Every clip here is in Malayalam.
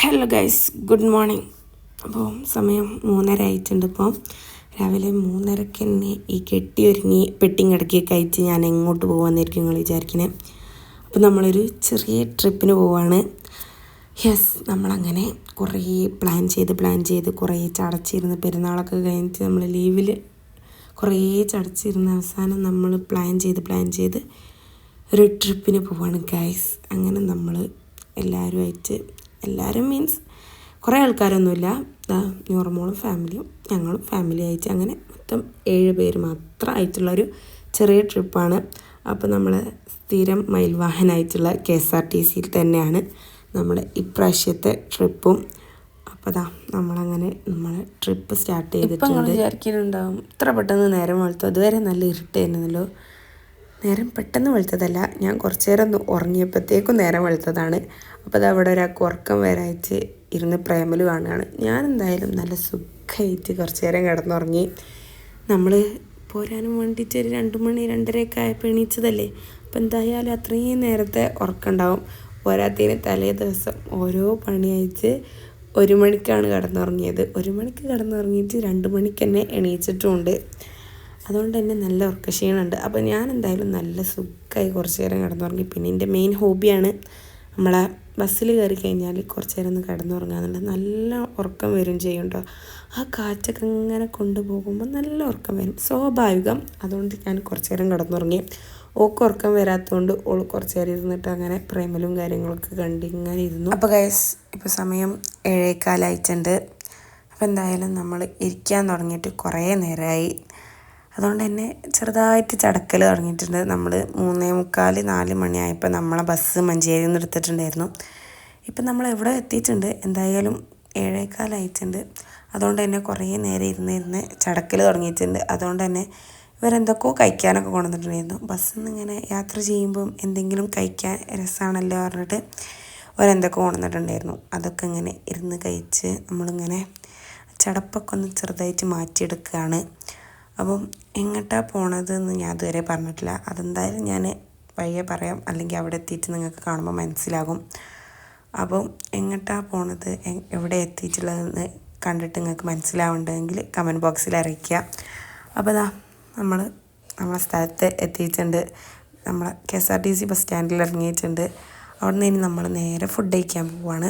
ഹലോ ഗൈസ് ഗുഡ് മോർണിംഗ് അപ്പോൾ സമയം മൂന്നര ആയിട്ടുണ്ട് ഇപ്പോൾ രാവിലെ മൂന്നരക്ക് തന്നെ ഈ കെട്ടി ഒരുങ്ങി പെട്ടിങ് പെട്ടിങ്ങടക്കി അയച്ച് ഞാൻ എങ്ങോട്ട് പോകാമെന്നായിരിക്കും നിങ്ങൾ വിചാരിക്കുന്നത് അപ്പോൾ നമ്മളൊരു ചെറിയ ട്രിപ്പിന് പോവാണ്. യെസ് നമ്മളങ്ങനെ കുറേ പ്ലാൻ ചെയ്ത് പ്ലാൻ ചെയ്ത് കുറേ ചടച്ചിരുന്ന് പെരുന്നാളൊക്കെ കഴിഞ്ഞിട്ട് നമ്മൾ ലീവിൽ കുറേ ചടച്ചിരുന്ന അവസാനം നമ്മൾ പ്ലാൻ ചെയ്ത് പ്ലാൻ ചെയ്ത് ഒരു ട്രിപ്പിന് പോവാണ് ഗൈസ് അങ്ങനെ നമ്മൾ എല്ലാവരുമായിട്ട് എല്ലാവരും മീൻസ് കുറേ ആൾക്കാരൊന്നുമില്ല. നോർമോളും ഫാമിലിയും. ഞങ്ങളും ഫാമിലി ആയിട്ട് അങ്ങനെ മൊത്തം ഏഴ് പേര് മാത്രം ഒരു ചെറിയ ട്രിപ്പാണ്. അപ്പോൾ നമ്മൾ സ്ഥിരം മയിൽവാഹനായിട്ടുള്ള കെ എസ് ആർ ടി സിയിൽ തന്നെയാണ് നമ്മുടെ ഇപ്രാവശ്യത്തെ ട്രിപ്പും. അപ്പോൾ ദാ നമ്മളങ്ങനെ നമ്മൾ ട്രിപ്പ് സ്റ്റാർട്ട് ചെയ്തിട്ടുണ്ട്. വിചാരിക്കുന്നുണ്ടാവും ഇത്ര പെട്ടെന്ന് നേരം വളർത്തു അതുവരെ നല്ല ഇരുട്ടായിരുന്നല്ലോ നേരം പെട്ടെന്ന് വെളുത്തതല്ല. ഞാൻ കുറച്ച് നേരം ഒന്ന് ഉറങ്ങിയപ്പോഴത്തേക്കും നേരം വെളുത്തതാണ്. അപ്പോൾ അവിടെ ഒരാൾക്ക് ഉറക്കം വരായിട്ട് ഇരുന്ന് പ്രേമൽ കാണുകയാണ്. ഞാൻ എന്തായാലും നല്ല സുഖമായിട്ട് കുറച്ച് നേരം കിടന്നുറങ്ങി. നമ്മൾ പോരാനും വേണ്ടിയിട്ട് ഒരു രണ്ട് മണി രണ്ടരയൊക്കെ ആയപ്പോൾ എണീച്ചതല്ലേ? അപ്പോൾ എന്തായാലും അത്രയും നേരത്തെ ഉറക്കമുണ്ടാവും പോരാത്തതിന് തലേ ദിവസം ഓരോ പണിയായിട്ട് ഒരു മണിക്കാണ് കിടന്നുറങ്ങിയത്. ഒരു മണിക്ക് കിടന്നുറങ്ങിയിട്ട് രണ്ട് മണിക്ക് തന്നെ എണീച്ചിട്ടുമുണ്ട് അതുകൊണ്ട് തന്നെ നല്ല ഉറക്കക്ഷീണമുണ്ട് അപ്പോൾ ഞാൻ എന്തായാലും നല്ല സുഖമായി കുറച്ച് നേരം കിടന്നുറങ്ങി. പിന്നെ എന്റെ മെയിൻ ഹോബിയാണ് നമ്മളെ ബസ്സിൽ കയറി കഴിഞ്ഞാൽ കുറച്ച് നേരം ഒന്ന് കിടന്നുറങ്ങാന്നുള്ളത് നല്ല ഉറക്കം വരും ചെയ്യും ആ കാറ്റൊക്കെ ഇങ്ങനെ കൊണ്ടുപോകുമ്പോൾ നല്ല ഉറക്കം വരും. സ്വാഭാവികം. അതുകൊണ്ട് ഞാൻ കുറച്ച് നേരം കിടന്നുറങ്ങി. ഓക്ക് ഉറക്കം വരാത്തതുകൊണ്ട് ഓൾ കുറച്ച് നേരം ഇരുന്നിട്ട് അങ്ങനെ പ്രേമലും കാര്യങ്ങളൊക്കെ കണ്ട് ഇങ്ങനെ ഇരുന്നു. അപ്പോൾ ഗൈസ് ഇപ്പോൾ സമയം ഏഴേക്കാലായിട്ടുണ്ട് അപ്പോൾ എന്തായാലും നമ്മൾ ഇരിക്കാൻ തുടങ്ങിയിട്ട് കുറേ നേരമായി അതുകൊണ്ട് തന്നെ ചെറുതായിട്ട് ചടക്കൽ തുടങ്ങിയിട്ടുണ്ട്. നമ്മൾ മൂന്നേ മുക്കാൽ നാല് മണിയായപ്പോൾ നമ്മളെ ബസ് മഞ്ചേരിയിൽ നിന്ന് എടുത്തിട്ടുണ്ടായിരുന്നു. ഇപ്പം നമ്മൾ എവിടെ എത്തിയിട്ടുണ്ട്? എന്തായാലും ഏഴേക്കാലായിട്ടുണ്ട് അതുകൊണ്ട് തന്നെ കുറേ നേരം ഇരുന്ന് ഇരുന്ന് ചടക്കൽ തുടങ്ങിയിട്ടുണ്ട്. അതുകൊണ്ട് തന്നെ ഇവരെന്തൊക്കെയോ കഴിക്കാനൊക്കെ കൊണ്ടുവന്നിട്ടുണ്ടായിരുന്നു. ബസ്സിൽ നിന്ന് ഇങ്ങനെ യാത്ര ചെയ്യുമ്പം എന്തെങ്കിലും കഴിക്കാൻ രസമാണല്ലോ പറഞ്ഞിട്ട് അവരെന്തൊക്കെ കൊണ്ടുവന്നിട്ടുണ്ടായിരുന്നു. അതൊക്കെ ഇങ്ങനെ ഇരുന്ന് കഴിച്ച് നമ്മളിങ്ങനെ ചടപ്പൊക്കെ ഒന്ന് ചെറുതായിട്ട് മാറ്റിയെടുക്കുകയാണ് അപ്പം എങ്ങോട്ടാണ് പോണത് എന്ന് ഞാൻ ഇതുവരെ പറഞ്ഞിട്ടില്ല. അതെന്തായാലും ഞാൻ വയ്യ പറയാം. അല്ലെങ്കിൽ അവിടെ എത്തിയിട്ട് നിങ്ങൾക്ക് കാണുമ്പോൾ മനസ്സിലാകും. അപ്പം എങ്ങോട്ടാണ് പോണത്? എവിടെ എത്തിയിട്ടുള്ളതെന്ന് കണ്ടിട്ട് നിങ്ങൾക്ക് മനസ്സിലാവുന്നുണ്ടെങ്കിൽ കമന്റ് ബോക്സിൽ അറിയിക്കുക. അപ്പോൾ അതാ നമ്മൾ നമ്മളെ സ്ഥലത്ത് എത്തിയിട്ടുണ്ട്. നമ്മളെ K S R T C bus സ്റ്റാൻഡിൽ ഇറങ്ങിയിട്ടുണ്ട്. അവിടെ നിന്ന് ഇനി നമ്മൾ നേരെ ഫുഡ് കഴിക്കാൻ പോവാണ്.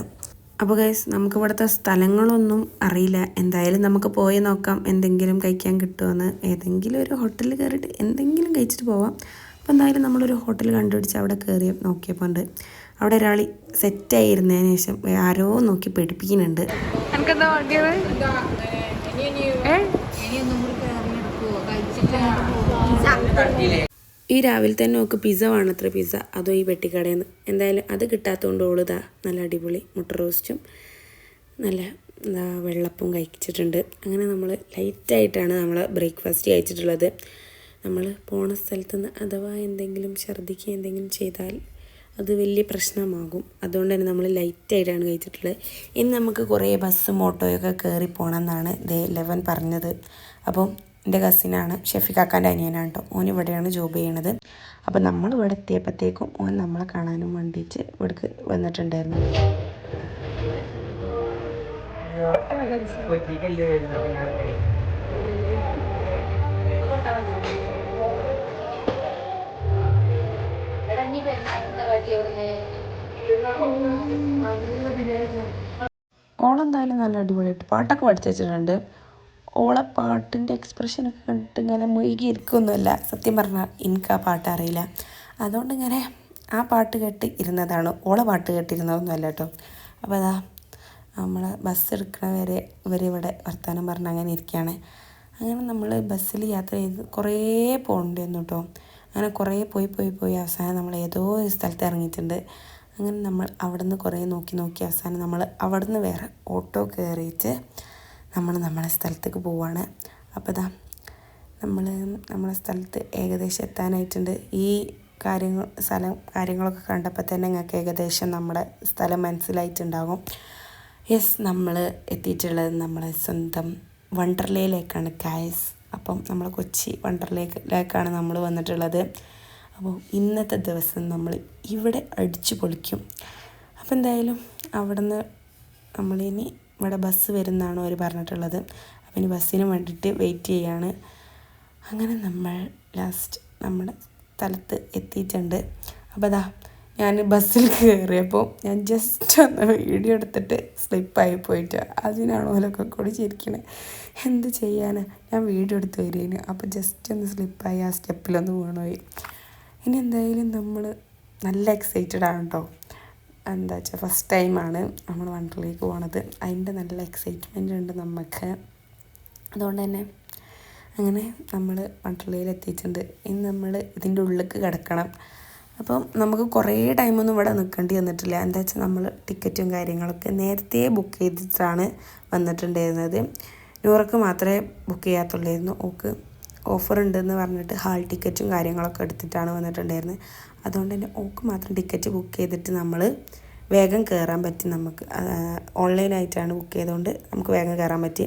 അപ്പോൾ ഗൈസ് നമുക്ക് ഇവിടുത്തെ സ്ഥലങ്ങളൊന്നും അറിയില്ല. എന്തായാലും നമുക്ക് പോയി നോക്കാം എന്തെങ്കിലും കഴിക്കാൻ കിട്ടുമെന്ന് ഏതെങ്കിലും ഒരു ഹോട്ടലിൽ കയറിയിട്ട് എന്തെങ്കിലും കഴിച്ചിട്ട് പോവാം. അപ്പോൾ എന്തായാലും നമ്മളൊരു ഹോട്ടൽ കണ്ടുപിടിച്ച് അവിടെ കയറി നോക്കിയപ്പോൾ ഉണ്ട്. അവിടെ ഒരാൾ സെറ്റായിരുന്നതിന് ശേഷം ആരോ നോക്കി പഠിപ്പിക്കുന്നുണ്ട് എനിക്കെന്താ വേണ്ടിയത്? ഈ രാവിലെ തന്നെ നോക്ക് പിസ്സ വേണത്ര പിസ്സ അതോ ഈ വെട്ടിക്കടയിൽ നിന്ന് എന്തായാലും അത് കിട്ടാത്തതുകൊണ്ട് ഓളുതാ നല്ല അടിപൊളി മുട്ട റോസ്റ്റും നല്ല എന്താ വെള്ളപ്പും കഴിച്ചിട്ടുണ്ട്. അങ്ങനെ നമ്മൾ ലൈറ്റായിട്ടാണ് നമ്മൾ ബ്രേക്ക്ഫാസ്റ്റ് കഴിച്ചിട്ടുള്ളത്. നമ്മൾ പോണ സ്ഥലത്ത് നിന്ന് അഥവാ എന്തെങ്കിലും ഛർദ്ദിക്കുക എന്തെങ്കിലും ചെയ്താൽ അത് വലിയ പ്രശ്നമാകും. അതുകൊണ്ട് തന്നെ നമ്മൾ ലൈറ്റായിട്ടാണ് കഴിച്ചിട്ടുള്ളത്. ഇനി നമുക്ക് കുറേ ബസ്സും ഓട്ടോയൊക്കെ കയറി പോകണം എന്നാണ് ദേ ലെവൻ പറഞ്ഞത്. അപ്പം എന്റെ കസിനാണ് ഷെഫിക്കാക്കാന്റെ അനിയനാണ് കേട്ടോ. ഓൻ ഇവിടെയാണ് ജോബ് ചെയ്യണത്. അപ്പം നമ്മൾ ഇവിടെ എത്തിയപ്പോഴത്തേക്കും ഓൻ നമ്മളെ കാണാനും വേണ്ടിയിട്ട് ഇവിടേക്ക് വന്നിട്ടുണ്ടായിരുന്നു. ഓളെന്തായാലും നല്ല അടിപൊളിയായിട്ട് പാട്ടൊക്കെ പഠിച്ചു വെച്ചിട്ടുണ്ട്. ഓളെ പാട്ടിന്റെ എക്സ്പ്രഷനൊക്കെ കണ്ടിട്ട് ഇങ്ങനെ മുഴുകിയിരിക്കൊന്നുമല്ല സത്യം പറഞ്ഞാൽ എനിക്ക് ആ പാട്ട് അറിയില്ല. അതുകൊണ്ട് ഇങ്ങനെ ആ പാട്ട് കേട്ട് ഇരുന്നതാണ്. ഓളെ പാട്ട് കേട്ടിരുന്നതൊന്നും അല്ല കേട്ടോ. അപ്പോൾ അതാ നമ്മൾ ബസ് എടുക്കണ വരെ ഇവരിവിടെ വർത്തമാനം പറഞ്ഞ് അങ്ങനെ ഇരിക്കുകയാണ്. അങ്ങനെ നമ്മൾ ബസ്സിൽ യാത്ര ചെയ്ത് കുറേ പോകേണ്ടിയിരുന്നു കേട്ടോ. അങ്ങനെ കുറേ പോയി പോയി പോയി അവസാനം നമ്മൾ ഏതോ ഒരു സ്ഥലത്ത് ഇറങ്ങിയിട്ടുണ്ട്. അങ്ങനെ നമ്മൾ അവിടെ നിന്ന് കുറേ നോക്കി നോക്കി അവസാനം നമ്മൾ അവിടെ നിന്ന് വേറെ ഓട്ടോ കയറിയിട്ട് നമ്മൾ നമ്മളെ സ്ഥലത്തേക്ക് പോവാണ്. അപ്പോൾ ഇതാ നമ്മൾ നമ്മളെ സ്ഥലത്ത് ഏകദേശം എത്താനായിട്ടുണ്ട്. ഈ കാര്യങ്ങൾ സ്ഥലം കാര്യങ്ങളൊക്കെ കണ്ടപ്പോൾ തന്നെ ഞങ്ങൾക്ക് ഏകദേശം നമ്മുടെ സ്ഥലം മനസ്സിലായിട്ടുണ്ടാകും. യെസ് നമ്മൾ എത്തിയിട്ടുള്ളത് നമ്മളെ സ്വന്തം വണ്ടർലയിലേക്കാണ് കായസ് അപ്പം നമ്മൾ കൊച്ചി വണ്ടർലേക്കിലേക്കാണ് നമ്മൾ വന്നിട്ടുള്ളത്. അപ്പോൾ ഇന്നത്തെ ദിവസം നമ്മൾ ഇവിടെ അടിച്ചു പൊളിക്കും. അപ്പോൾ എന്തായാലും അവിടെ നിന്ന് നമ്മളിനി ഇവിടെ ബസ് വരുന്നതാണ് അവർ പറഞ്ഞിട്ടുള്ളത്. അപ്പം ഇനി ബസ്സിന് വേണ്ടിയിട്ട് വെയിറ്റ് ചെയ്യാണ്. അങ്ങനെ നമ്മൾ ലാസ്റ്റ് നമ്മുടെ സ്ഥലത്ത് എത്തിയിട്ടുണ്ട്. അപ്പോൾ അതാ ഞാൻ ബസ്സിൽ കയറിയപ്പോൾ ഞാൻ ജസ്റ്റ് ഒന്ന് വീഡിയോ എടുത്തിട്ട് സ്ലിപ്പായി പോയിട്ട് അതിനാണ് ഓലൊക്കെ കൂടി ചിരിക്കണേ. എന്ത് ചെയ്യാനാ? ഞാൻ വീഡിയോ എടുത്ത് വരികയാണ് അപ്പോൾ ജസ്റ്റ് ഒന്ന് സ്ലിപ്പായി ആ സ്റ്റെപ്പിലൊന്ന് വീണുപോയി. ഇനി എന്തായാലും നമ്മൾ നല്ല എക്സൈറ്റഡ് ആണ് കേട്ടോ എന്താ വെച്ചാൽ ഫസ്റ്റ് ടൈമാണ് നമ്മൾ വണ്ടറിലേക്ക് പോണത്. അതിന്റെ നല്ല എക്സൈറ്റ്മെന്റ് ഉണ്ട് നമുക്ക് അതുകൊണ്ട് തന്നെ അങ്ങനെ നമ്മൾ വണ്ടർലയിൽ എത്തിയിട്ടുണ്ട്. ഇനി നമ്മൾ ഇതിന്റെ ഉള്ളിലേക്ക് കിടക്കണം. അപ്പം നമുക്ക് കുറേ ടൈമൊന്നും ഇവിടെ നിൽക്കേണ്ടി വന്നിട്ടില്ല. എന്താ വെച്ചാൽ നമ്മൾ ടിക്കറ്റും കാര്യങ്ങളൊക്കെ നേരത്തെ ബുക്ക് ചെയ്തിട്ടാണ് വന്നിട്ടുണ്ടായിരുന്നത്. നൂറക്ക് മാത്രമേ ബുക്ക് ചെയ്യാത്തുള്ളായിരുന്നു. ഓക്ക് ഓഫർ ഉണ്ടെന്ന് പറഞ്ഞിട്ട് ഹാൾ ടിക്കറ്റും കാര്യങ്ങളൊക്കെ എടുത്തിട്ടാണ് വന്നിട്ടുണ്ടായിരുന്നത്. അതുകൊണ്ട് തന്നെ ഓക്ക് മാത്രം ടിക്കറ്റ് ബുക്ക് ചെയ്തിട്ട് നമ്മൾ വേഗം കയറാൻ പറ്റി നമുക്ക്. ഓൺലൈനായിട്ടാണ് ബുക്ക് ചെയ്തുകൊണ്ട് നമുക്ക് വേഗം കയറാൻ പറ്റി.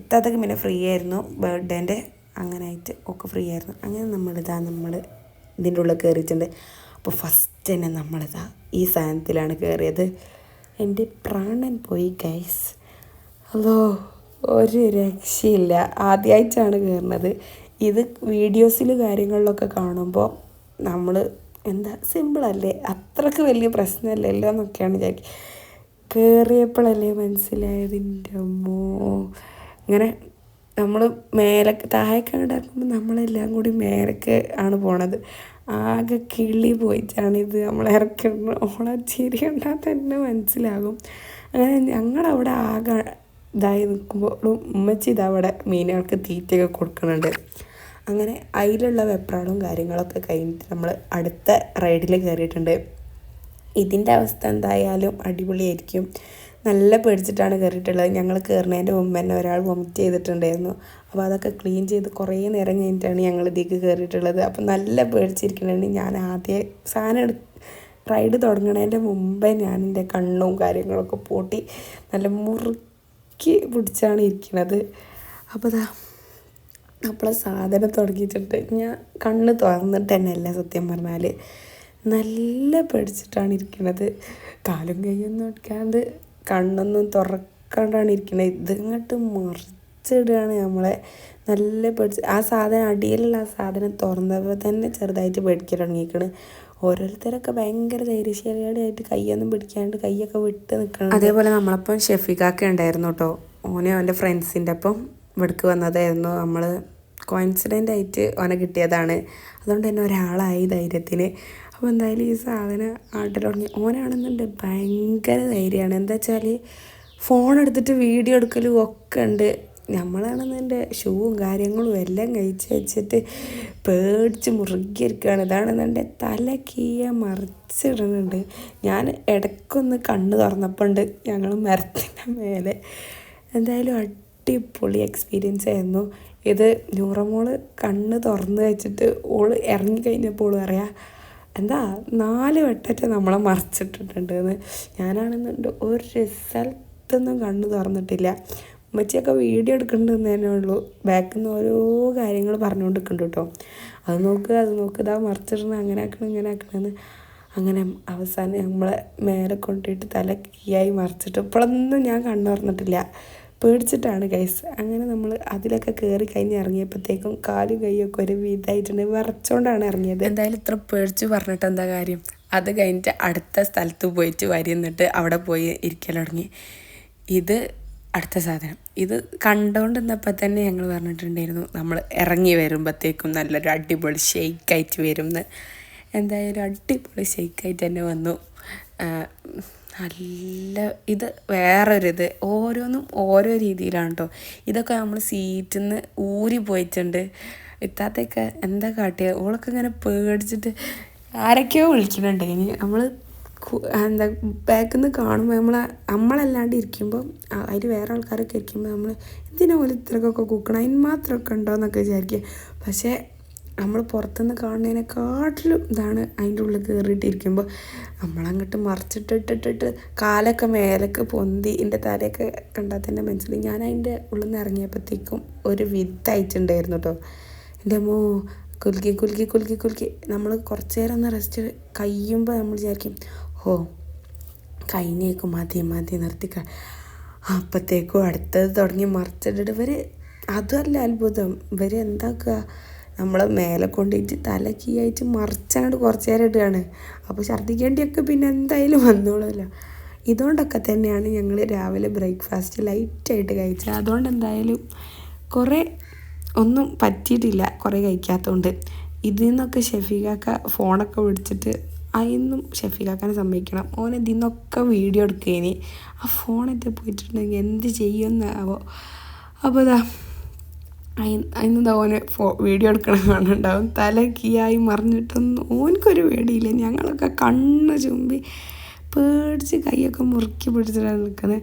ഇത്താത്തൊക്കെ പിന്നെ ഫ്രീ ആയിരുന്നു. ബർത്ത്ഡേന്റെ അങ്ങനെ ആയിട്ട് ഒക്കെ ഫ്രീ ആയിരുന്നു. അങ്ങനെ നമ്മളിതാ നമ്മൾ ഇതിന്റെ ഉള്ളിൽ കയറിയിട്ടുണ്ട് അപ്പോൾ ഫസ്റ്റ് തന്നെ നമ്മളിതാ ഈ സാധനത്തിലാണ് കയറിയത് എന്റെ പ്രാണൻ പോയി ഗൈസ് അതോ ഒരു രക്ഷയില്ല. ആദ്യമായിട്ടാണ് കയറുന്നത് ഇത് വീഡിയോസിൽ കാര്യങ്ങളിലൊക്കെ കാണുമ്പോൾ നമ്മൾ എന്താ? സിമ്പിളല്ലേ? അത്രയ്ക്ക് വലിയ പ്രശ്നമല്ലല്ലോ എന്നൊക്കെയാണ് വിചാരിക്കുക കയറിയപ്പോഴല്ലേ മനസ്സിലായതിന്റെ അമ്മോ ഇങ്ങനെ നമ്മൾ മേലക്ക് താഴേക്ക് അങ്ങോട്ട് നമ്മളെല്ലാം കൂടി മേലക്ക് ആണ് പോണത്. ആകെ കിളി പോയിട്ടാണ് ഇത് നമ്മൾ ഇറക്കുന്നത് ഓളെ ചിരി തന്നെ മനസ്സിലാകും. അങ്ങനെ ഞങ്ങളവിടെ ആകെ ഇതായി നിൽക്കുമ്പോഴും ഉമ്മച്ചി ഇതവിടെ മീനുകൾക്ക് തീറ്റയൊക്കെ കൊടുക്കുന്നുണ്ട്. അങ്ങനെ അതിലുള്ള വെപ്രാളും കാര്യങ്ങളൊക്കെ കഴിഞ്ഞിട്ട് നമ്മൾ അടുത്ത റൈഡിൽ കയറിയിട്ടുണ്ട് ഇതിന്റെ അവസ്ഥ എന്തായാലും അടിപൊളിയായിരിക്കും. നല്ല പേടിച്ചിട്ടാണ് കയറിയിട്ടുള്ളത് ഞങ്ങൾ കയറുന്നതിന്റെ മുമ്പ് തന്നെ ഒരാൾ വൊമിറ്റ് ചെയ്തിട്ടുണ്ടായിരുന്നു. അപ്പോൾ അതൊക്കെ ക്ലീൻ ചെയ്ത് കുറേ നേരം കഴിഞ്ഞിട്ടാണ് ഞങ്ങൾ ഇതിലേക്ക് കയറിയിട്ടുള്ളത് അപ്പോൾ നല്ല പേടിച്ചിരിക്കണേ ഞാൻ ആദ്യം സാധനം റൈഡ് തുടങ്ങണതിന്റെ മുമ്പേ ഞാൻ എന്റെ കണ്ണും കാര്യങ്ങളൊക്കെ പൂട്ടി നല്ല മുറുക്കി പിടിച്ചാണ് ഇരിക്കുന്നത് അപ്പോൾ ഇതാ അപ്പോൾ സാധനം തുടങ്ങിയിട്ടുണ്ട്. ഞാൻ കണ്ണ് തുറന്നിട്ട് തന്നെ അല്ല സത്യം പറഞ്ഞാൽ നല്ല പേടിച്ചിട്ടാണ് ഇരിക്കുന്നത് കാലും കൈയൊന്നും നോക്കാണ്ട് കണ്ണൊന്നും തുറക്കാണ്ടാണ് ഇരിക്കുന്നത് ഇതിങ്ങോട്ട് മറിച്ചിടുകയാണ് നമ്മളെ. നല്ല പേടിച്ച് ആ സാധനം അടിയിലുള്ള ആ സാധനം തുറന്നപ്പോൾ തന്നെ ചെറുതായിട്ട് പേടിക്കാൻ തുടങ്ങിയിരിക്കണ് ഓരോരുത്തരൊക്കെ ഭയങ്കര ധൈര്യശാലിയായിട്ട് കൈയൊന്നും പിടിക്കാണ്ട് കൈയൊക്കെ വിട്ട് നിൽക്കണം അതേപോലെ നമ്മളപ്പം ഷെഫിക്കാക്ക ഉണ്ടായിരുന്നു കേട്ടോ. ഓനെ അവന്റെ ഫ്രണ്ട്സിന്റെ ഒപ്പം. ഇവിടേക്ക് വന്നതായിരുന്നു. നമ്മൾ കോയിൻസിഡന്റ് ആയിട്ട് ഓനെ കിട്ടിയതാണ്. അതുകൊണ്ട് തന്നെ ഒരാളായി ധൈര്യത്തിന്. അപ്പോൾ എന്തായാലും ഈ സാധനം ആട്ടിൽ തുടങ്ങി ഓനാണെന്നുണ്ട് ഭയങ്കര ധൈര്യമാണ്. എന്താ വെച്ചാൽ ഫോൺ എടുത്തിട്ട് വീഡിയോ എടുക്കലും ഒക്കെ ഉണ്ട്. നമ്മളാണെന്നെ ഷൂവും കാര്യങ്ങളും എല്ലാം കഴിച്ച് വെച്ചിട്ട് പേടിച്ച് മുറുകിയിരിക്കുകയാണ് ഇതാണെന്നെ തല കീയ മറിച്ചിടുന്നുണ്ട്. ഞാൻ ഇടയ്ക്കൊന്ന് കണ്ണ് തുറന്നപ്പോൾ ഉണ്ട്. ഞങ്ങൾ മരത്തിന്റെ മേലെ. എന്തായാലും അടിപൊളി എക്സ്പീരിയൻസ് ആയിരുന്നു. ഇത് നൂറമോൾ കണ്ണ് തുറന്ന് വെച്ചിട്ട് ഓൾ ഇറങ്ങി കഴിഞ്ഞപ്പോൾ പറയാം എന്താ നാല് വട്ടറ്റ് നമ്മളെ മറിച്ചിട്ടിട്ടുണ്ടെന്ന്? ഞാനാണെന്നുണ്ട് ഒരു സ്ഥലത്തൊന്നും കണ്ണ് തുറന്നിട്ടില്ല. ഉമ്മച്ചിയൊക്കെ വീഡിയോ എടുക്കേണ്ടതെന്നേ തന്നെ ഉള്ളൂ. ബാക്കിൽ നിന്ന് ഓരോ കാര്യങ്ങൾ പറഞ്ഞുകൊണ്ടിരിക്കുന്നുണ്ട് കേട്ടോ. അത് നോക്കുക അത് നോക്കുക ഇതാ മറിച്ചിടണം അങ്ങനെ ആക്കണം ഇങ്ങനെ ആക്കണമെന്ന് അങ്ങനെ അവസാനം നമ്മളെ മേലെ കൊണ്ടിട്ട് തല കീയായി മറിച്ചിട്ട് ഇപ്പോഴൊന്നും ഞാൻ കണ്ണു തുറന്നിട്ടില്ല. പേടിച്ചിട്ടാണ് ഗൈസ് അങ്ങനെ നമ്മൾ അതിലൊക്കെ കയറി കഴിഞ്ഞ് ഇറങ്ങിയപ്പോഴത്തേക്കും കാലും കൈയൊക്കെ ഒരു വിധമായിട്ടുണ്ട് വിറച്ചോണ്ടാണ് ഇറങ്ങിയത്. എന്തായാലും ഇത്ര പേടിച്ച് പറഞ്ഞിട്ട് എന്താ കാര്യം? അത് കഴിഞ്ഞിട്ട് അടുത്ത സ്ഥലത്ത് പോയിട്ട് വരി എന്നിട്ട് അവിടെ പോയി ഇരിക്കൽ തുടങ്ങി. ഇത് അടുത്ത സാധനം. ഇത് കണ്ടുകൊണ്ട് നിന്നപ്പോൾ തന്നെ ഞങ്ങൾ പറഞ്ഞിട്ടുണ്ടായിരുന്നു നമ്മൾ ഇറങ്ങി വരുമ്പോഴത്തേക്കും നല്ലൊരു അടിപൊളി ഷെയ്ക്കായിട്ട് വരും എന്തായാലും അടിപൊളി ഷെയ്ക്കായിട്ട് തന്നെ വന്നു. നല്ല ഇത് വേറൊരിത്. ഓരോന്നും ഓരോ രീതിയിലാണ് കേട്ടോ ഇതൊക്കെ നമ്മൾ സീറ്റിൽ നിന്ന് ഊരി പോയിട്ടുണ്ട്. ഇത്താത്തൊക്കെ എന്താ കാട്ടിയ? ഓളൊക്കെ ഇങ്ങനെ പേടിച്ചിട്ട് ആരൊക്കെയോ വിളിക്കുന്നുണ്ട് ഇനി നമ്മൾ എന്താ ബാക്കിൽ നിന്ന് കാണുമ്പോൾ നമ്മൾ നമ്മളല്ലാണ്ട് ഇരിക്കുമ്പോൾ അതിൽ വേറെ ആൾക്കാരൊക്കെ ഇരിക്കുമ്പോൾ നമ്മൾ എന്തിനാ പോലെ ഇത്രക്കൊക്കെ കുക്കണം? അതിന് മാത്രമൊക്കെ ഉണ്ടോ എന്നൊക്കെ വിചാരിക്കുക പക്ഷേ നമ്മൾ പുറത്തുനിന്ന് കാണുന്നതിനെക്കാട്ടിലും ഇതാണ് അതിന്റെ ഉള്ളിൽ കയറിയിട്ടിരിക്കുമ്പോൾ നമ്മളങ്ങോട്ട് മറിച്ചിട്ടിട്ടിട്ടിട്ട് കാലൊക്കെ മേലൊക്കെ പൊന്തി എന്റെ തലയൊക്കെ കണ്ടാൽ തന്നെ മനസ്സിലായി. ഞാൻ അതിന്റെ ഉള്ളിൽ നിന്ന് ഇറങ്ങിയപ്പോഴത്തേക്കും ഒരു വിത്ത് അയച്ചിട്ടുണ്ടായിരുന്നു കേട്ടോ എന്റെ അമ്മോ കുലുക്കി കുലുക്കി കുലുക്കി കുലുക്കി. നമ്മൾ കുറച്ച് നേരം ഒന്ന് റെസ്റ്റ് കഴിയുമ്പോൾ നമ്മൾ വിചാരിക്കും ഓ കഴിഞ്ഞേക്കും മതി മതി നിർത്തി അപ്പോഴത്തേക്കും അടുത്തത് തുടങ്ങി മറിച്ചിട്ടിട്ട് ഇവർ അതുമല്ല അത്ഭുതം. ഇവർ എന്താക്കുക? നമ്മളെ മേലെ കൊണ്ടിട്ട് തല കീയായിട്ട് മറിച്ചങ്ങോട്ട് കുറച്ച് നേരം ഇടുകയാണ്. അപ്പോൾ ഛർദ്ദിക്കേണ്ടിയൊക്കെ പിന്നെ എന്തായാലും വന്നോളൂല്ലോ ഇതുകൊണ്ടൊക്കെ തന്നെയാണ് ഞങ്ങൾ രാവിലെ ബ്രേക്ക്ഫാസ്റ്റ് ലൈറ്റായിട്ട് കഴിച്ചത്. അതുകൊണ്ട് എന്തായാലും കുറേ ഒന്നും പറ്റിയിട്ടില്ല കുറേ കഴിക്കാത്തതുകൊണ്ട് ഇതിൽ നിന്നൊക്കെ ഷെഫീഖാക്ക ഫോണൊക്കെ വിളിച്ചിട്ട് അതിന്നും ഷെഫീഖാക്കാനെ സമ്മതിക്കണം. ഓൻ ഇതിൽ നിന്നൊക്കെ വീഡിയോ എടുക്കുകയിനി ആ ഫോണൊക്കെ പോയിട്ടുണ്ടെങ്കിൽ എന്ത് ചെയ്യുമെന്നാവോ അപ്പോൾ ഇതാ അതിന് ഓന് ഫോ വീഡിയോ എടുക്കണം കാണുന്നുണ്ടാവും. തല കീയായി മറിഞ്ഞിട്ടൊന്നും ഓനക്കൊരു പേടിയില്ല. ഞങ്ങളൊക്കെ കണ്ണ് ചുമ്പി പേടിച്ച് കൈയൊക്കെ മുറുക്കി പിടിച്ചിട്ടാണ് നിൽക്കുന്നത്.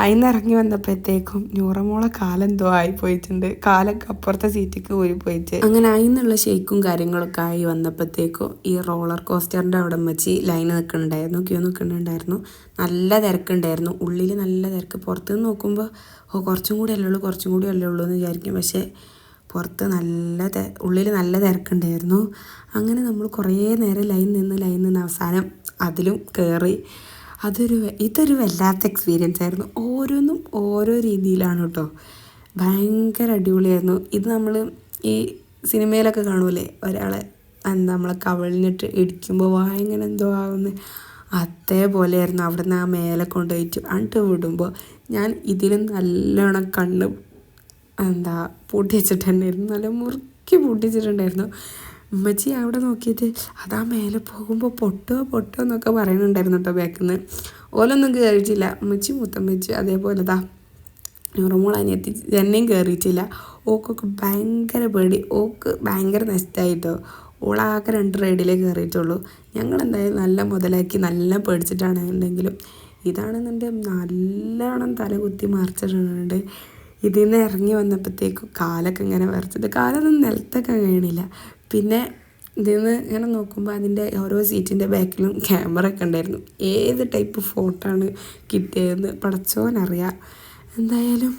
അതിന്ന് ഇറങ്ങി വന്നപ്പോഴത്തേക്കും നൂറമോളെ കാലെന്തോ ആയി പോയിട്ടുണ്ട്. കാലൊക്കെ അപ്പുറത്തെ സീറ്റിക്ക് ഊരി പോയിട്ട് അങ്ങനെ അതിന്നുള്ള ഷെയ്ക്കും കാര്യങ്ങളൊക്കെ ആയി വന്നപ്പോഴത്തേക്കും ഈ റോളർ കോസ്റ്ററിന്റെ അവിടെ വെച്ച് ലൈൻ നിൽക്കുന്നുണ്ടായിരുന്നു. ക്യൂ നിൽക്കുന്നുണ്ടായിരുന്നു. നല്ല തിരക്കുണ്ടായിരുന്നു. ഉള്ളിൽ നല്ല തിരക്ക്. പുറത്ത് നിന്ന് നോക്കുമ്പോൾ ഓ കുറച്ചും കൂടി അല്ലേ ഉള്ളൂ കുറച്ചും കൂടി അല്ലേ ഉള്ളൂ എന്ന് വിചാരിക്കും. പക്ഷേ പുറത്ത് നല്ല ഉള്ളിൽ നല്ല തിരക്കുണ്ടായിരുന്നു. അങ്ങനെ നമ്മൾ കുറേ നേരം ലൈൻ നിന്ന് ലൈൻ നിന്ന് അവസാനം അതിലും കയറി അതൊരു ഇതൊരു വല്ലാത്ത എക്സ്പീരിയൻസ് ആയിരുന്നു. ഓരോന്നും ഓരോ രീതിയിലാണ് കേട്ടോ ഭയങ്കര അടിപൊളിയായിരുന്നു. ഇത് നമ്മൾ ഈ സിനിമയിലൊക്കെ കാണൂലേ? ഒരാളെ നമ്മളെ കവളിനിട്ട് ഇടിക്കുമ്പോൾ വായങ്ങനെ എന്തോ ആവുന്നത് അതേപോലെയായിരുന്നു അവിടെ നിന്ന് ആ മേലെ കൊണ്ടുപോയിട്ട് അണ്ട് വിടുമ്പോൾ ഞാൻ ഇതിലും നല്ലോണം കണ്ണ് എന്താ പൂട്ടി വെച്ചിട്ടുണ്ടായിരുന്നു. നല്ല മുറുക്കി പൂട്ടി വെച്ചിട്ടുണ്ടായിരുന്നു. ഉമ്മച്ചി അവിടെ നോക്കിയിട്ട് അതാ മേലെ പോകുമ്പോൾ പൊട്ടോ പൊട്ടോ എന്നൊക്കെ പറയുന്നുണ്ടായിരുന്നു കേട്ടോ ബാക്കിൽ നിന്ന് ഓലൊന്നും കയറിയിട്ടില്ല ഉമ്മച്ചി മുത്തമ്മച്ചി അതേപോലെ ദാ നൂറുമോൾ അനിയത്തി എന്നെയും കയറിയിട്ടില്ല ഓക്കൊക്കെ ഭയങ്കര പേടി. ഓക്ക് ഭയങ്കര നഷ്ടമായിട്ടോ ഓളാകെ രണ്ട് റൈഡിലേ കയറിയിട്ടുള്ളൂ ഞങ്ങൾ എന്തായാലും നല്ല മുതലാക്കി നല്ല പേടിച്ചിട്ടാണെന്നുണ്ടെങ്കിലും ഇതാണെന്നുണ്ടെങ്കിൽ നല്ലോണം തല കുത്തി മറിച്ചിട്ടുണ്ട്. ഇതിൽ നിന്ന് ഇറങ്ങി വന്നപ്പോഴത്തേക്കും കാലൊക്കെ ഇങ്ങനെ വരച്ചത് കാലൊന്നും നിലത്തൊക്കെ കഴിയണില്ല പിന്നെ ഇതിൽ നിന്ന് ഇങ്ങനെ നോക്കുമ്പോൾ അതിന്റെ ഓരോ സീറ്റിന്റെ ബാക്കിലും ക്യാമറ ഒക്കെ ഉണ്ടായിരുന്നു. ഏത് ടൈപ്പ് ഫോട്ടോ ആണ് കിട്ടിയതെന്ന് പടച്ചോനറിയാം എന്തായാലും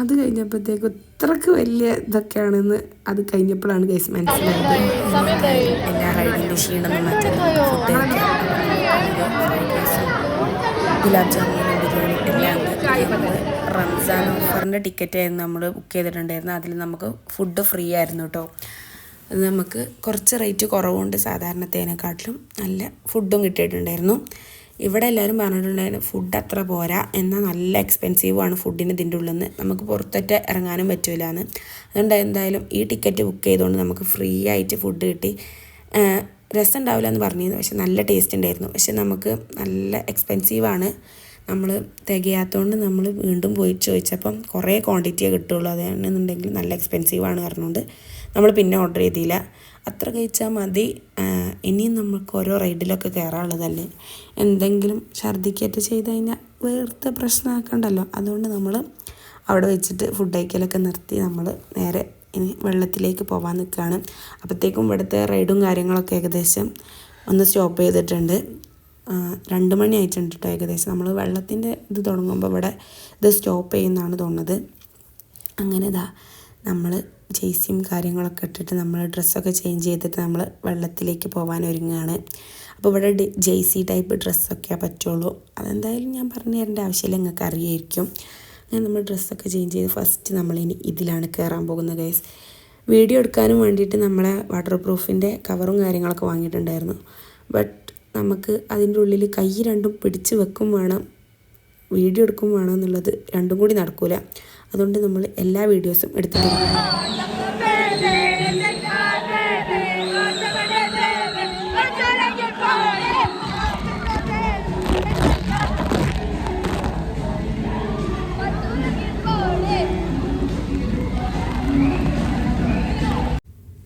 അത് കഴിഞ്ഞപ്പോഴത്തേക്ക് ഇത്രക്ക് വലിയ ഇതൊക്കെയാണെന്ന് അത് കഴിഞ്ഞപ്പോഴാണ് കേസ് മനസ്സിലായത്. എല്ലാ റൈഡിന്റെ ക്ഷീണം മറ്റേ ഫുഡ് ഗുലാബ് ജാമുൻ ബിരിയാണി എല്ലാം റംസാൻ ഓഫറിന്റെ ടിക്കറ്റ് ആയിരുന്നു നമ്മൾ ബുക്ക് ചെയ്തിട്ടുണ്ടായിരുന്നു അതിൽ നമുക്ക് ഫുഡ് ഫ്രീ ആയിരുന്നു കേട്ടോ നമുക്ക് കുറച്ച് റേറ്റ് കുറവുണ്ട് സാധാരണത്തേനെക്കാട്ടിലും നല്ല ഫുഡും കിട്ടിയിട്ടുണ്ടായിരുന്നു. ഇവിടെ എല്ലാവരും പറഞ്ഞിട്ടുണ്ടായിരുന്നു ഫുഡ് അത്ര പോരാ എന്നാൽ നല്ല എക്സ്പെൻസീവാണ് ഫുഡിന് ഇതിന്റെ ഉള്ളിൽ നമുക്ക് പുറത്തൊറ്റ ഇറങ്ങാനും പറ്റില്ല എന്ന് അതുകൊണ്ട് എന്തായാലും ഈ ടിക്കറ്റ് ബുക്ക് ചെയ്തുകൊണ്ട് നമുക്ക് ഫ്രീ ആയിട്ട് ഫുഡ് കിട്ടി. രസം ഉണ്ടാവില്ല എന്ന് പറഞ്ഞിരുന്നു പക്ഷെ നല്ല ടേസ്റ്റ് ഉണ്ടായിരുന്നു പക്ഷെ നമുക്ക് നല്ല എക്സ്പെൻസീവാണ് നമ്മൾ തികയാത്തതുകൊണ്ട് നമ്മൾ വീണ്ടും പോയി ചോദിച്ചപ്പം കുറേ ക്വാണ്ടിറ്റിയേ കിട്ടുള്ളൂ. അതാണെന്നുണ്ടെങ്കിൽ നല്ല എക്സ്പെൻസീവാണ് പറഞ്ഞുകൊണ്ട് നമ്മൾ പിന്നെ ഓർഡർ ചെയ്തില്ല. അത്ര കഴിച്ചാൽ മതി. ഇനിയും നമുക്ക് ഓരോ റൈഡിലൊക്കെ കയറാനുള്ളതല്ലേ എന്തെങ്കിലും ഛർദ്ദിക്കറ്റ് ചെയ്ത് കഴിഞ്ഞാൽ വേർത്ത് പ്രശ്നമാക്കണ്ടല്ലോ. അതുകൊണ്ട് നമ്മൾ അവിടെ വെച്ചിട്ട് ഫുഡ് കഴിക്കലൊക്കെ നിർത്തി നമ്മൾ നേരെ ഇനി വെള്ളത്തിലേക്ക് പോകാൻ നിൽക്കുകയാണ് അപ്പോഴത്തേക്കും ഇവിടുത്തെ റൈഡും കാര്യങ്ങളൊക്കെ ഏകദേശം ഒന്ന് സ്റ്റോപ്പ് ചെയ്തിട്ടുണ്ട്. രണ്ട് മണി ആയിട്ടുണ്ട് കേട്ടോ ഏകദേശം. നമ്മൾ വെള്ളത്തിന്റെ ഇത് തുടങ്ങുമ്പോൾ ഇവിടെ ഇത് സ്റ്റോപ്പ് ചെയ്യുന്നതാണ് തോന്നുന്നത്. അങ്ങനെ ഇതാ നമ്മൾ ജേസിയും കാര്യങ്ങളൊക്കെ ഇട്ടിട്ട് നമ്മൾ ഡ്രസ്സൊക്കെ ചേഞ്ച് ചെയ്തിട്ട് നമ്മൾ വെള്ളത്തിലേക്ക് പോകാൻ ഒരുങ്ങുകയാണ് അപ്പോൾ ഇവിടെ ജേസി ടൈപ്പ് ഡ്രസ്സൊക്കെ പറ്റുള്ളൂ. അതെന്തായാലും ഞാൻ പറഞ്ഞു തരേണ്ട ആവശ്യമില്ല നിങ്ങൾക്ക് അറിയായിരിക്കും. അങ്ങനെ നമ്മൾ ഡ്രസ്സൊക്കെ ചേഞ്ച് ചെയ്ത് ഫസ്റ്റ് നമ്മളിനി ഇതിലാണ് കയറാൻ പോകുന്നത് ഗൈസ് വീഡിയോ എടുക്കാനും വേണ്ടിയിട്ട് നമ്മളെ വാട്ടർ പ്രൂഫിന്റെ കവറും കാര്യങ്ങളൊക്കെ വാങ്ങിയിട്ടുണ്ടായിരുന്നു. ബട്ട് നമുക്ക് അതിന്റെ ഉള്ളിൽ കൈ രണ്ടും പിടിച്ച് വെക്കും വേണം. വീഡിയോ എടുക്കും വേണം എന്നുള്ളത് രണ്ടും കൂടി നടക്കൂല. അതുകൊണ്ട് നമ്മൾ എല്ലാ വീഡിയോസും എടുത്തിട്ടുണ്ട്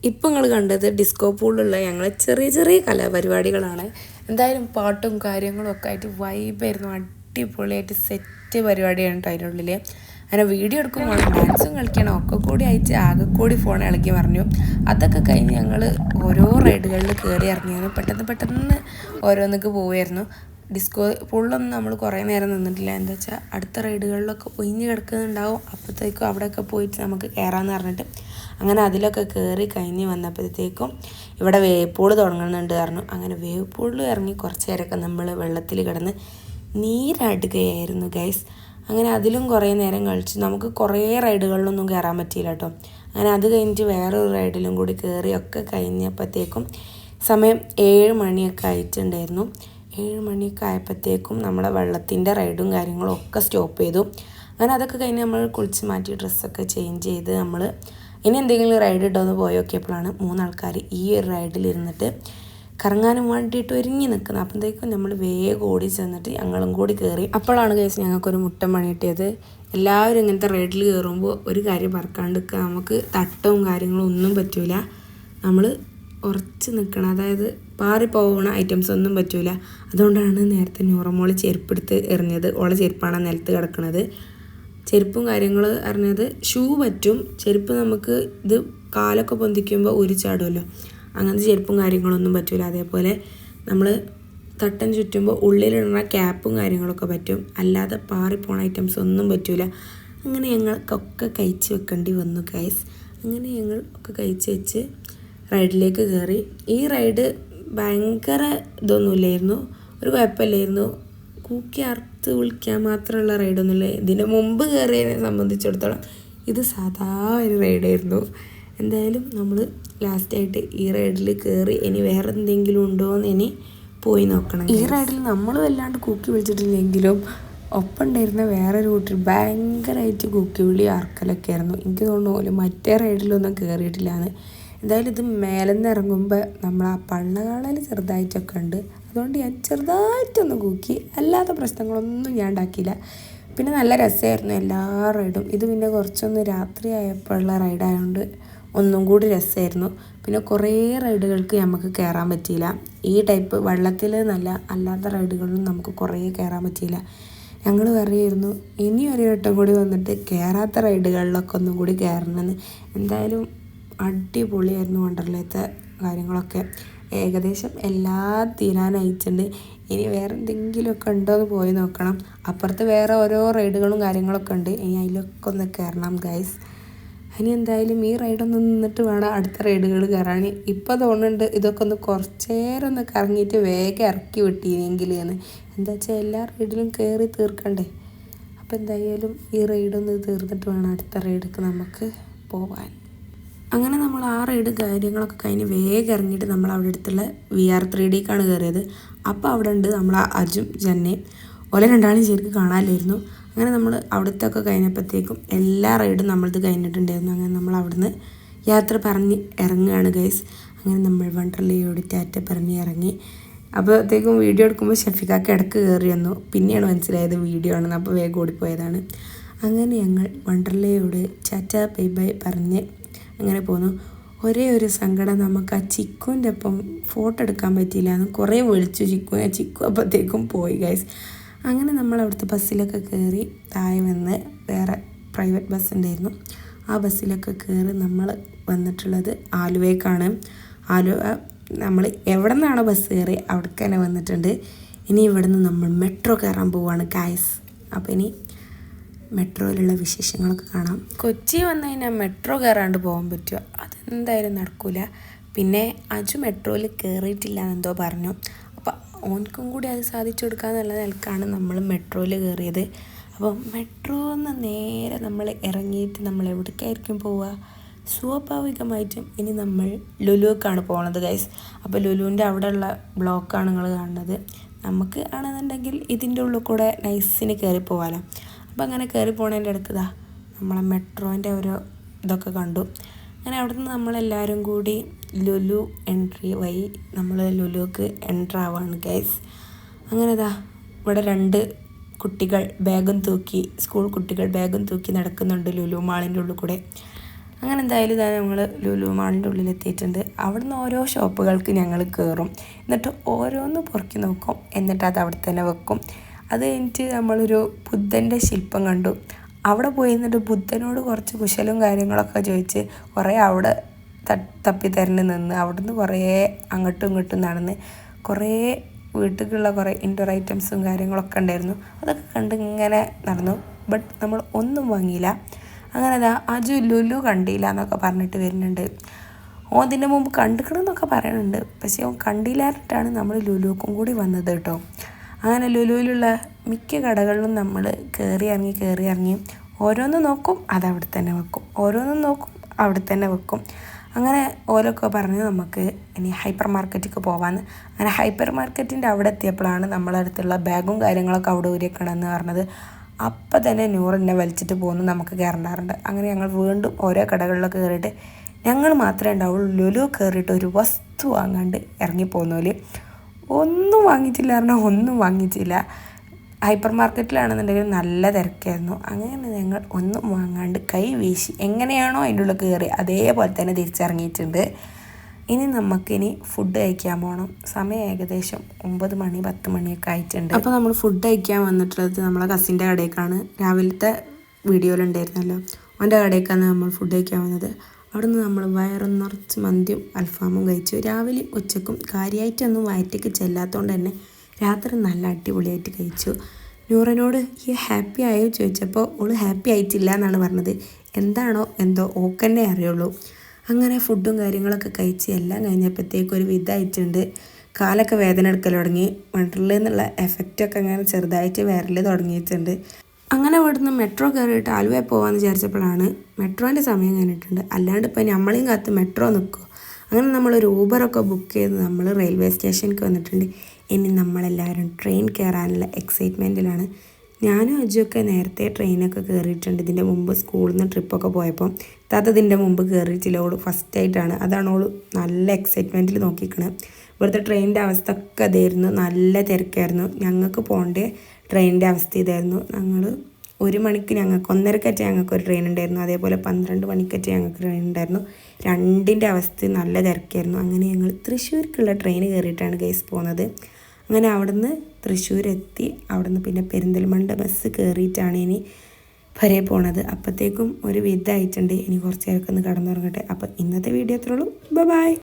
ഇപ്പം നിങ്ങൾ കണ്ടത് ഡിസ്കോ പൂളിലുള്ള ഞങ്ങളെ ചെറിയ ചെറിയ കലാപരിപാടികളാണ്. എന്തായാലും പാട്ടും കാര്യങ്ങളും ഒക്കെ ആയിട്ട് വൈബായിരുന്നു അടിപൊളിയായിട്ട് സെറ്റ് പരിപാടിയാണ് ഉള്ളിൽ അങ്ങനെ വീഡിയോ എടുക്കുമ്പോൾ ഡാൻസും കളിക്കണം ഒക്കെ കൂടി അയച്ച് ആകെ കൂടി ഫോൺ ഇളക്കി പറഞ്ഞു അതൊക്കെ കഴിഞ്ഞ് ഞങ്ങൾ ഓരോ റൈഡുകളിൽ കയറി ഇറങ്ങിയിരുന്നു പെട്ടെന്ന് പെട്ടെന്ന് ഓരോന്നൊക്കെ പോവുമായിരുന്നു ഡിസ്കോ ഫുള്ളൊന്നും നമ്മൾ കുറേ നേരം നിന്നിട്ടില്ല. എന്താ വെച്ചാൽ അടുത്ത റൈഡുകളിലൊക്കെ ഒഴിഞ്ഞ് കിടക്കുന്നുണ്ടാവും. അപ്പോഴത്തേക്കും അവിടെയൊക്കെ പോയിട്ട് നമുക്ക് കയറാമെന്ന് പറഞ്ഞിട്ട് അങ്ങനെ അതിലൊക്കെ കയറി കഴിഞ്ഞ് വന്നപ്പോഴത്തേക്കും ഇവിടെ വേവ് പൂൾ തുടങ്ങുന്നുണ്ട് പറഞ്ഞു. അങ്ങനെ വേവ് പൂളിൽ ഇറങ്ങി കുറച്ച് നേരമൊക്കെ നമ്മൾ വെള്ളത്തിൽ കിടന്ന് നീരാടുകയായിരുന്നു ഗൈസ് അങ്ങനെ അതിലും കുറേ നേരം കളിച്ച് നമുക്ക് കുറേ റൈഡുകളിലൊന്നും കയറാൻ പറ്റിയില്ല കേട്ടോ. അങ്ങനെ അത് കഴിഞ്ഞിട്ട് വേറൊരു റൈഡിലും കൂടി കയറി ഒക്കെ കഴിഞ്ഞപ്പോഴത്തേക്കും സമയം ഏഴ് മണിയൊക്കെ ആയിട്ടുണ്ടായിരുന്നു. ഏഴ് മണിയൊക്കെ ആയപ്പോഴത്തേക്കും നമ്മളെ വെള്ളത്തിന്റെ റൈഡും കാര്യങ്ങളും ഒക്കെ സ്റ്റോപ്പ് ചെയ്തു. അങ്ങനെ അതൊക്കെ കഴിഞ്ഞ് നമ്മൾ കുളിച്ച് മാറ്റി ഡ്രസ്സൊക്കെ ചേഞ്ച് ചെയ്ത് നമ്മൾ ഇനി എന്തെങ്കിലും റൈഡ് ഇട്ടോ എന്ന് പോയി മൂന്നാൾക്കാർ ഈ ഒരു റൈഡിലിരുന്നിട്ട് കറങ്ങാനും വേണ്ടിയിട്ട് ഒരുങ്ങി നിൽക്കുന്നത് അപ്പോഴത്തേക്കും നമ്മൾ വേഗം ഓടി ചെന്നിട്ട് ഞങ്ങളും കൂടി കയറി. അപ്പോഴാണ് കേസ് ഞങ്ങൾക്കൊരു മുട്ടം പണി കിട്ടിയത് എല്ലാവരും ഇങ്ങനത്തെ റൈഡിൽ കയറുമ്പോൾ ഒരു കാര്യം പറക്കാണ്ട് നമുക്ക് തട്ടവും കാര്യങ്ങളും ഒന്നും പറ്റൂല. നമ്മൾ ഉറച്ച് നിൽക്കണം. അതായത് പാറി പോകുന്ന ഐറ്റംസ് ഒന്നും പറ്റൂല. അതുകൊണ്ടാണ് നേരത്തെ നൂറമോൾ ചെരുപ്പെടുത്ത് എറിഞ്ഞത്. ഓളെ ചെരുപ്പാണ് നിലത്ത് കിടക്കുന്നത് ചെരുപ്പും കാര്യങ്ങൾ അറിഞ്ഞത്. ഷൂ പറ്റും. ചെരുപ്പ് നമുക്ക് ഇത് കാലൊക്കെ പൊന്തിക്കുമ്പോൾ ഉരിച്ചാടുമല്ലോ അങ്ങനത്തെ ചെരുപ്പും കാര്യങ്ങളൊന്നും പറ്റില്ല അതേപോലെ നമ്മൾ തട്ടൻ ചുറ്റുമ്പോൾ ഉള്ളിലിടുന്ന ക്യാപ്പും കാര്യങ്ങളൊക്കെ പറ്റും. അല്ലാതെ പാറിപ്പോണ ഐറ്റംസ് ഒന്നും പറ്റില്ല അങ്ങനെ ഞങ്ങൾക്കൊക്കെ കഴിച്ച് വെക്കേണ്ടി വന്നു ഗൈസ് അങ്ങനെ ഞങ്ങൾ ഒക്കെ കഴിച്ച് വെച്ച് റൈഡിലേക്ക് കയറി ഈ റൈഡ് ഭയങ്കര ഇതൊന്നുമില്ലായിരുന്നു ഒരു കുഴപ്പമില്ലായിരുന്നു. കൂക്കി അറുത്ത് വിളിക്കാൻ മാത്രമുള്ള റൈഡൊന്നുമില്ല ഇതിന് മുമ്പ് കയറിയതിനെ സംബന്ധിച്ചിടത്തോളം ഇത് സാധാ ഒരു റൈഡായിരുന്നു എന്തായാലും നമ്മൾ ലാസ്റ്റായിട്ട് ഈ റൈഡിൽ കയറി ഇനി വേറെ എന്തെങ്കിലും ഉണ്ടോ എന്ന് ഇനി പോയി നോക്കണം ഈ റൈഡിൽ നമ്മൾ വല്ലാണ്ട് കൂക്കി വിളിച്ചിട്ടില്ലെങ്കിലും ഒപ്പം ഉണ്ടായിരുന്ന വേറൊരു കൂട്ടിൽ ഭയങ്കരമായിട്ട് കൂക്കി വിളി അറക്കലൊക്കെ ആയിരുന്നു എനിക്ക് തോന്നുന്നു പോലും മറ്റേ റൈഡിലൊന്നും കയറിയിട്ടില്ലാന്ന് എന്തായാലും ഇത് മേലെ നിന്ന് ഇറങ്ങുമ്പോൾ നമ്മൾ ആ പള്ളകാളയിൽ ചെറുതായിട്ടൊക്കെ ഉണ്ട്. അതുകൊണ്ട് ഞാൻ ചെറുതായിട്ടൊന്ന് കൂക്കി അല്ലാത്ത പ്രശ്നങ്ങളൊന്നും ഞാൻ ഉണ്ടാക്കിയില്ല. പിന്നെ നല്ല രസമായിരുന്നു എല്ലാ റൈഡും. ഇത് പിന്നെ കുറച്ചൊന്ന് രാത്രി ആയപ്പോഴുള്ള റൈഡായതുകൊണ്ട് ഒന്നും കൂടി രസമായിരുന്നു. പിന്നെ കുറേ റൈഡുകൾക്ക് നമുക്ക് കയറാൻ പറ്റിയില്ല. ഈ ടൈപ്പ് വെള്ളത്തിൽ നല്ല അല്ലാത്ത റൈഡുകളിലും നമുക്ക് കുറേ കയറാൻ പറ്റിയില്ല. ഞങ്ങൾ പറയുമായിരുന്നു ഇനി ഒരു വട്ടം കൂടി വന്നിട്ട് കയറാത്ത റൈഡുകളിലൊക്കെ ഒന്നും കൂടി കയറണമെന്ന്. എന്തായാലും അടിപൊളിയായിരുന്നു വണ്ടർലേത്തെ കാര്യങ്ങളൊക്കെ. ഏകദേശം എല്ലാം തീരാനയച്ചിട്ടുണ്ട് ഇനി വേറെ എന്തെങ്കിലുമൊക്കെ ഉണ്ടോ എന്ന് പോയി നോക്കണം. അപ്പുറത്ത് വേറെ ഓരോ റൈഡുകളും കാര്യങ്ങളൊക്കെ ഉണ്ട്. ഇനി അതിലൊക്കെ ഒന്ന് കയറണം ഗൈസ് ഇനി എന്തായാലും ഈ റൈഡൊന്ന് നിന്നിട്ട് വേണം അടുത്ത റൈഡുകൾ കയറാൻ ഇപ്പോൾ തോന്നുന്നുണ്ട് ഇതൊക്കെ ഒന്ന് കുറച്ചേരം ഒന്ന് കറങ്ങിയിട്ട് വേഗം ഇറക്കി വിട്ടിനെങ്കിൽ എന്ന് എന്താ വെച്ചാൽ എല്ലാ റൈഡിലും കയറി തീർക്കണ്ടേ? അപ്പോൾ എന്തായാലും ഈ റൈഡൊന്ന് തീർന്നിട്ട് വേണം അടുത്ത റൈഡൊക്കെ നമുക്ക് പോകാൻ അങ്ങനെ നമ്മൾ ആ റൈഡ് കാര്യങ്ങളൊക്കെ കഴിഞ്ഞ് വേഗം ഇറങ്ങിയിട്ട് നമ്മൾ അവിടെ അടുത്തുള്ള വി ആർ ത്രീ ഡിക്കാണ് കയറിയത് അപ്പോൾ അവിടെ ഉണ്ട് നമ്മൾ അജും ജന്നയും. ഓലെ രണ്ടാളും ശരിക്കും കാണാനില്ലായിരുന്നു. അങ്ങനെ നമ്മൾ അവിടുത്തെ ഒക്കെ കഴിഞ്ഞപ്പോഴത്തേക്കും എല്ലാ റൈഡും നമ്മളത് കഴിഞ്ഞിട്ടുണ്ടായിരുന്നു. അങ്ങനെ നമ്മൾ അവിടുന്ന് യാത്ര പറഞ്ഞ് ഇറങ്ങുകയാണ് ഗൈസ് അങ്ങനെ നമ്മൾ വണ്ടർലയോട് ടാറ്റ പറഞ്ഞ് ഇറങ്ങി. അപ്പോഴത്തേക്കും വീഡിയോ എടുക്കുമ്പോൾ ഷഫിക്കാക്ക് ഇടയ്ക്ക് കയറി വന്നു. പിന്നെയാണ് മനസ്സിലായത് വീഡിയോ ആണെന്ന്. അപ്പോൾ വേഗം ഓടിപ്പോയതാണ്. അങ്ങനെ ഞങ്ങൾ വണ്ടർലയോട് ചാറ്റ ബൈ ബൈ പറഞ്ഞ് അങ്ങനെ പോന്നു. ഒരേ ഒരു സങ്കടം നമുക്ക് ആ ചിക്കുവിന്റെ ഒപ്പം ഫോട്ടോ എടുക്കാൻ പറ്റിയില്ല എന്ന് കുറേ വിളിച്ചു ചിക്കു. ആ ചിക്കു അപ്പോഴത്തേക്കും പോയി ഗൈസ് അങ്ങനെ നമ്മൾ അവിടുത്തെ ബസ്സിലൊക്കെ കയറി താഴെ വന്ന് വേറെ പ്രൈവറ്റ് ബസ് ഉണ്ടായിരുന്നു ആ ബസ്സിലൊക്കെ കയറി നമ്മൾ വന്നിട്ടുള്ളത് ആലുവയ്ക്കാണ്. ആലുവ നമ്മൾ എവിടെ നിന്നാണോ ബസ് കയറി അവിടേക്ക് തന്നെ വന്നിട്ടുണ്ട്. ഇനി ഇവിടെ നിന്ന് നമ്മൾ മെട്രോ കയറാൻ പോവുകയാണ് ഗായ്സ് അപ്പോൾ ഇനി മെട്രോയിലുള്ള വിശേഷങ്ങളൊക്കെ കാണാം. കൊച്ചി വന്നു കഴിഞ്ഞാൽ മെട്രോ കയറാണ്ട് പോകാൻ പറ്റുമോ അതെന്തായാലും നടക്കില്ല പിന്നെ അജു മെട്രോയിൽ കയറിയിട്ടില്ല എന്നെന്തോ പറഞ്ഞു. അപ്പോൾ ഓൻക്കും കൂടി അത് സാധിച്ചു കൊടുക്കുക എന്നുള്ള നിലക്കാണ് നമ്മൾ മെട്രോയിൽ കയറിയത്. അപ്പോൾ മെട്രോ എന്ന് നേരെ നമ്മൾ ഇറങ്ങിയിട്ട് നമ്മൾ എവിടേക്കായിരിക്കും പോവുക സ്വാഭാവികമായിട്ടും ഇനി നമ്മൾ ലുലുക്കാണ് പോകുന്നത് ഗൈസ് അപ്പോൾ ലുലുവിന്റെ അവിടെയുള്ള ബ്ലോക്കാണ് നിങ്ങൾ കാണുന്നത്. നമുക്ക് ആണെന്നുണ്ടെങ്കിൽ ഇതിന്റെ ഉള്ളിൽ കൂടെ നൈസിന് കയറി പോകാമല്ലോ അപ്പോൾ അങ്ങനെ കയറി പോണതിന്റെ അടുത്തതാ നമ്മളെ മെട്രോന്റെ ഓരോ ഇതൊക്കെ കണ്ടു. അങ്ങനെ അവിടെ നിന്ന് നമ്മളെല്ലാവരും കൂടി ലുലു എൻട്രി വൈ നമ്മൾ ലുലുക്ക് എന്റർ ആവാണ് ഗൈസ് അങ്ങനെ ഇതാ ഇവിടെ രണ്ട് കുട്ടികൾ ബാഗും തൂക്കി സ്കൂൾ കുട്ടികൾ ബാഗും തൂക്കി നടക്കുന്നുണ്ട് ലുലു മാളിന്റെ ഉള്ളിൽ കൂടെ. അങ്ങനെ എന്തായാലും ഇതാ ഞങ്ങൾ ലുലു മാളിന്റെ ഉള്ളിൽ എത്തിയിട്ടുണ്ട്. അവിടുന്ന് ഓരോ ഷോപ്പുകൾക്ക് ഞങ്ങൾ കയറും എന്നിട്ട് ഓരോന്ന് പൊറുക്കി നോക്കും. എന്നിട്ട് അത് അവിടെ തന്നെ വെക്കും. അത് കഴിഞ്ഞിട്ട് നമ്മളൊരു ബുദ്ധന്റെ ശില്പം കണ്ടു. അവിടെ പോയി നിന്നിട്ട് ബുദ്ധനോട് കുറച്ച് കുശലും കാര്യങ്ങളൊക്കെ ചോദിച്ച് കുറേ അവിടെ തപ്പി തരണ്ട് നിന്ന് അവിടുന്ന് കുറേ അങ്ങോട്ടും ഇങ്ങോട്ടും നടന്ന് കുറേ വീട്ടിലുള്ള കുറേ ഇൻഡോർ ഐറ്റംസും കാര്യങ്ങളൊക്കെ ഉണ്ടായിരുന്നു. അതൊക്കെ കണ്ട് ഇങ്ങനെ നടന്നു. ബട്ട് നമ്മൾ ഒന്നും വാങ്ങിയില്ല. അങ്ങനെ അതാ അജു ലുലു കണ്ടില്ല എന്നൊക്കെ പറഞ്ഞിട്ട് വരുന്നുണ്ട്. ഓ അതിന്റെ മുമ്പ് കണ്ടിക്കണം എന്നൊക്കെ പറയുന്നുണ്ട് പക്ഷേ ഓൻ കണ്ടില്ലാറിട്ടാണ് നമ്മൾ ലുലുക്കും കൂടി വന്നത് കേട്ടോ. അങ്ങനെ ലുലുവിലുള്ള മിക്ക കടകളിലും നമ്മൾ കയറി ഇറങ്ങി കയറി ഇറങ്ങി ഓരോന്ന് നോക്കും അത് അവിടെ തന്നെ വെക്കും. ഓരോന്ന് നോക്കും അവിടെ തന്നെ വെക്കും. അങ്ങനെ ഓരോക്കെ പറഞ്ഞ് നമുക്ക് ഇനി ഹൈപ്പർ മാർക്കറ്റിലേക്ക് പോകാമെന്ന് അങ്ങനെ ഹൈപ്പർ മാർക്കറ്റിന്റെ അവിടെ എത്തിയപ്പോഴാണ് നമ്മളെ അടുത്തുള്ള ബാഗും കാര്യങ്ങളൊക്കെ അവിടെ ഊരിക്കണമെന്ന് പറഞ്ഞത്. അപ്പം തന്നെ നൂറിനെ വലിച്ചിട്ട് പോകുന്നു നമുക്ക് കയറണ്ടാറുണ്ട് അങ്ങനെ ഞങ്ങൾ വീണ്ടും ഓരോ കടകളിലൊക്കെ കയറിയിട്ട് ഞങ്ങൾ മാത്രമേ ഉണ്ടാവുള്ളൂ. ലുലു കയറിയിട്ട് ഒരു വസ്തു വാങ്ങാണ്ട് ഇറങ്ങിപ്പോന്നോൽ ഒന്നും വാങ്ങിച്ചില്ല പറഞ്ഞാൽ ഒന്നും വാങ്ങിച്ചില്ല. ഹൈപ്പർ മാർക്കറ്റിലാണെന്നുണ്ടെങ്കിൽ നല്ല തിരക്കായിരുന്നു. അങ്ങനെ ഞങ്ങൾ ഒന്നും വാങ്ങാണ്ട് കൈ വീശി എങ്ങനെയാണോ അതിന്റെ ഉള്ളിൽ കയറി അതേപോലെ തന്നെ തിരിച്ചിറങ്ങിയിട്ടുണ്ട്. ഇനി നമുക്കിനി ഫുഡ് കഴിക്കാൻ പോകണം സമയം ഏകദേശം ഒമ്പത് മണി പത്ത് മണിയൊക്കെ ആയിട്ടുണ്ട്. അപ്പോൾ നമ്മൾ ഫുഡ് കഴിക്കാൻ വന്നിട്ടുള്ളത് നമ്മളെ കസിന്റെ കടയിലേക്കാണ് രാവിലത്തെ വീഡിയോയിലുണ്ടായിരുന്നല്ലോ അവന്റെ കടയിലേക്കാണ് നമ്മൾ ഫുഡ് കഴിക്കാൻ വന്നത്. അവിടെ നിന്ന് നമ്മൾ വയറും നിറച്ച് മന്തിയും അൽഫാമും കഴിച്ചു. രാവിലെ ഉച്ചക്കും കാര്യമായിട്ടൊന്നും വയറ്റേക്ക് ചെല്ലാത്തതുകൊണ്ട് തന്നെ രാത്രി നല്ല അടിപൊളിയായിട്ട് കഴിച്ചു. നൂറനോട് ഈ ഹാപ്പി ആയോ? ചോദിച്ചപ്പോൾ ഓൾ ഹാപ്പി ആയിട്ടില്ല എന്നാണ് പറഞ്ഞത്. എന്താണോ? എന്തോ ഓക്കന്നെ അറിയുള്ളൂ. അങ്ങനെ ഫുഡും കാര്യങ്ങളൊക്കെ കഴിച്ച് എല്ലാം കഴിഞ്ഞപ്പോഴത്തേക്കും ഒരു വിധമായിട്ടുണ്ട് കാലൊക്കെ വേദന എടുക്കൽ തുടങ്ങി. വണ്ടറിൽ നിന്നുള്ള എഫക്റ്റൊക്കെ അങ്ങനെ ചെറുതായിട്ട് വരൽ തുടങ്ങിയിട്ടുണ്ട്. അങ്ങനെ ഇവിടുന്ന് മെട്രോ കയറിയിട്ട് ആലുവയിൽ പോകാമെന്ന് വിചാരിച്ചപ്പോഴാണ് മെട്രോന്റെ സമയം കഴിഞ്ഞിട്ടുണ്ട്. അല്ലാണ്ട് ഇപ്പം നമ്മളെയും കാത്ത് മെട്രോ നിൽക്കുമോ അങ്ങനെ നമ്മളൊരു ഊബറൊക്കെ ബുക്ക് ചെയ്ത് നമ്മൾ റെയിൽവേ സ്റ്റേഷനിലേക്ക് വന്നിട്ടുണ്ട്. ഇനി നമ്മളെല്ലാവരും ട്രെയിൻ കയറാനുള്ള എക്സൈറ്റ്മെന്റിലാണ് ഞാനും അജുവൊക്കെ നേരത്തെ ട്രെയിനൊക്കെ കയറിയിട്ടുണ്ട് ഇതിന്റെ മുമ്പ് സ്കൂളിൽ നിന്ന് ട്രിപ്പൊക്കെ പോയപ്പോൾ താത്ത ഇതിന്റെ മുമ്പ് കയറിയിട്ടില്ല ഓൾ ഫസ്റ്റ് ആയിട്ടാണ്. അതാണ് ഓൾ നല്ല എക്സൈറ്റ്മെന്റിൽ നോക്കിക്കണേ. ഇവിടുത്തെ ട്രെയിനിന്റെ അവസ്ഥ ഒക്കെ അതായിരുന്നു. നല്ല തിരക്കായിരുന്നു. ഞങ്ങൾക്ക് പോകേണ്ട ട്രെയിനിന്റെ അവസ്ഥ ഇതായിരുന്നു ഞങ്ങൾ ഒരു മണിക്ക് ഞങ്ങൾക്ക് ഒന്നരക്കറ്റ് ഞങ്ങൾക്ക് ഒരു ട്രെയിൻ ഉണ്ടായിരുന്നു അതേപോലെ പന്ത്രണ്ട് മണിക്കറ്റ് ഞങ്ങൾക്ക് ട്രെയിൻ ഉണ്ടായിരുന്നു രണ്ടിന്റെ അവസ്ഥ നല്ല തിരക്കായിരുന്നു. അങ്ങനെ ഞങ്ങൾ തൃശ്ശൂർക്കുള്ള ട്രെയിൻ കയറിയിട്ടാണ് ഗൈസ് പോകുന്നത് അങ്ങനെ അവിടുന്ന് തൃശ്ശൂർ എത്തി അവിടുന്ന് പിന്നെ പെരിന്തൽമണ്ണ ബസ് കയറിയിട്ടാണ് ഇനി വരെ പോണത്. അപ്പോഴത്തേക്കും ഒരു വിധമായിട്ടുണ്ട് ഇനി കുറച്ച് നേരമൊക്കെ ഒന്ന് കടന്നുറങ്ങട്ടെ. അപ്പോൾ ഇന്നത്തെ വീഡിയോ അത്രയുള്ളൂ ബൈ